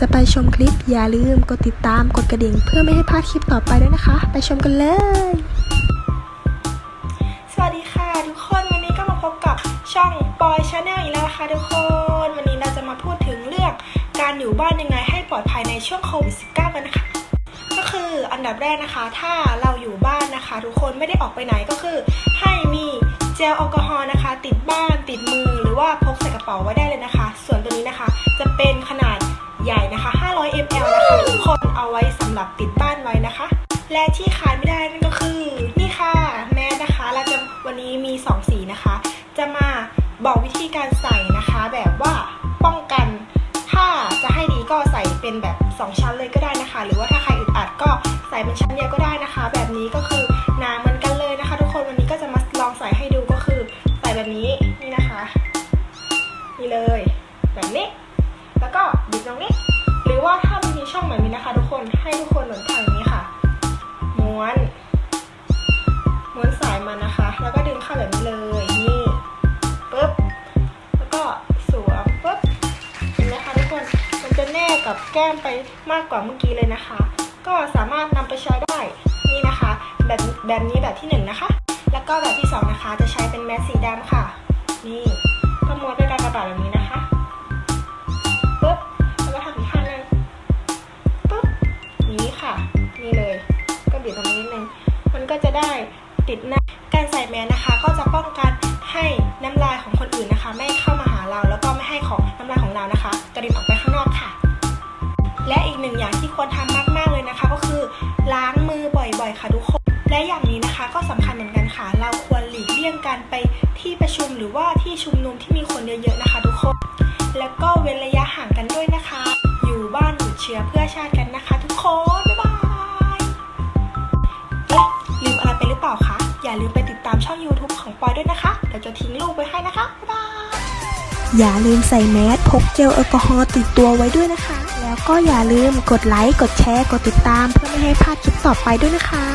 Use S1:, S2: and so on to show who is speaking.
S1: จะไปชมคลิปอย่าลืมกดติดตามกดกระดิ่ง เพื่อไม่ให้พลาดคลิปต่อไปด้วยนะคะ ไปชมกันเลย
S2: สวัสดีค่ะ ทุกคนวันนี้ก็มาพบกับช่องปอยชาแนลอีกแล้วนะคะทุกคน วันนี้เราจะมาพูดถึงเรื่องการอยู่บ้านยังไงให้ปลอดภัยในช่วงโควิด -19 กันนะคะก็คืออันดับแรกนะคะ ถ้าเราอยู่บ้านนะคะ ทุกคนไม่ได้ออกไปไหนก็คือ ให้มีเจลแอลกอฮอล์นะคะ ติดบ้านติดมือหรือว่าพกใส่กระเป๋าไว้ได้เลยนะคะ บติดบ้านไว้นะคะ และที่ขาดไม่ได้นั่นก็คือนี่ค่ะแมสนะคะเราจะวันนี้มี 2 สีนะคะ จะมาบอกวิธีการใส่นะคะ แบบว่าป้องกัน ถ้าจะให้ดีก็ใส่เป็นแบบ 2 ชั้นเลยก็ได้นะคะ หรือว่าถ้าใครอึดอัดก็ใส่เป็นชั้นเดียวก็ได้นะคะ แบบนี้ก็คือหนาเหมือนกันเลยนะคะ ทุกคนวันนี้ก็จะมาลองใส่ให้ดูก็คือใส่แบบนี้นี่นะคะนี่เลยแบบนี้ แล้วก็บิดตรงนี้ หรือว่าถ้ามันมีช่องแบบนี้นะคะ ทุกคนให้ทุกคน ม้วนสายมันนะคะ แล้วก็ดึงเข้าแบบนี้เลยนี่ปึ๊บแล้วก็สวมปึ๊บเห็นไหมคะทุกคนมันจะแนบกับแก้มไปมากกว่าเมื่อกี้เลยนะคะ ก็สามารถนำไปใช้ได้นี่นะคะ แบบแบบนี้แบบที่หนึ่งนะคะ แล้วก็แบบที่สองนะคะจะใช้เป็นแมสสีดำค่ะ นี่ก็ม้วนด้วยกากบาทแบบนี้นะคะปึ๊บแล้วก็ทำอีกข้างหนึงปึ๊บนี้ค่ะ นี่เลย ก็บีบตรงนี้นิดนึงมันก็จะได้ ติดหน้า การใส่แมสนะคะ ก็จะป้องกันให้น้ำลายของคนอื่นนะคะ ไม่เข้ามาหาเราแล้วก็ไม่ให้ของน้ำลายของเรานะคะกระเด็นออกไปข้างนอกค่ะ และอีกหนึ่งอย่างที่ควรทำมากๆเลยนะคะ ก็คือล้างมือบ่อยๆ ค่ะทุกคนและอย่างนี้นะคะก็สำคัญเหมือนกันค่ะ เราควรหลีกเลี่ยงการไปที่ประชุมหรือว่าที่ชุมนุมที่มีคนเยอะๆนะคะ ทุกคน แล้วก็เว้นระยะห่างกันด้วยนะคะ อยู่บ้านหยุดเชื้อเพื่อชาติกัน ตามช่อง YouTube ของปอยด้วยนะคะ เดี๋ยวจะทิ้งรูปไว้ให้นะคะ บ๊ายบาย
S1: อย่าลืมใส่แมสพกเจลแอลกอฮอล์ติดตัวไว้ด้วยนะคะ แล้วก็อย่าลืมกดไลค์ กดแชร์ กดติดตามเพื่อไม่ให้พลาดคลิปต่อไปด้วยนะคะ